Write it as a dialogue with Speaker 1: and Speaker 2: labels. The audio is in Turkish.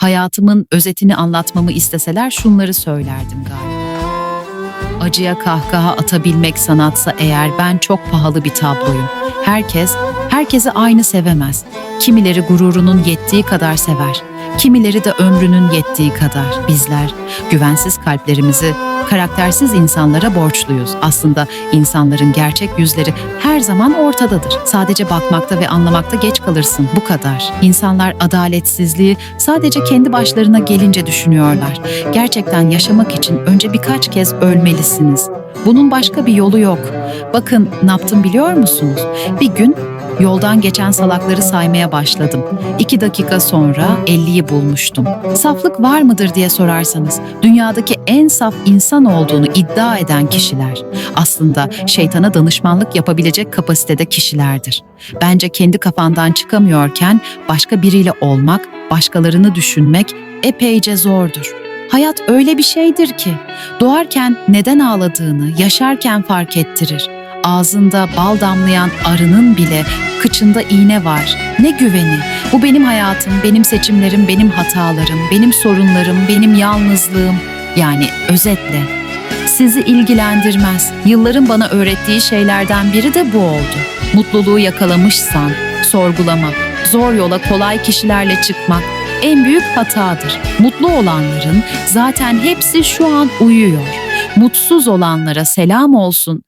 Speaker 1: Hayatımın özetini anlatmamı isteseler şunları söylerdim galiba. Acıya kahkaha atabilmek sanatsa eğer ben çok pahalı bir tabloyum. Herkes, herkesi aynı sevemez. Kimileri gururunun yettiği kadar sever. Kimileri de ömrünün yettiği kadar. Bizler güvensiz kalplerimizi karaktersiz insanlara borçluyuz. Aslında insanların gerçek yüzleri her zaman ortadadır. Sadece bakmakta ve anlamakta geç kalırsın. Bu kadar. İnsanlar adaletsizliği sadece kendi başlarına gelince düşünüyorlar. Gerçekten yaşamak için önce birkaç kez ölmelisiniz. Bunun başka bir yolu yok. Bakın ne yaptım biliyor musunuz? Bir gün yoldan geçen salakları saymaya başladım. İki dakika sonra 50'yi bulmuştum. Saflık var mıdır diye sorarsanız, dünyadaki en saf insan olduğunu iddia eden kişiler aslında şeytana danışmanlık yapabilecek kapasitede kişilerdir. Bence kendi kafandan çıkamıyorken başka biriyle olmak, başkalarını düşünmek epeyce zordur. Hayat öyle bir şeydir ki doğarken neden ağladığını yaşarken fark ettirir. Ağzında bal damlayan arının bile kıçında iğne var. Ne güveni. Bu benim hayatım, benim seçimlerim, benim hatalarım, benim sorunlarım, benim yalnızlığım. Yani özetle sizi ilgilendirmez. Yılların bana öğrettiği şeylerden biri de bu oldu. Mutluluğu yakalamışsan sorgulama. Zor yola kolay kişilerle çıkmak en büyük hatadır. Mutlu olanların zaten hepsi şu an uyuyor. Mutsuz olanlara selam olsun.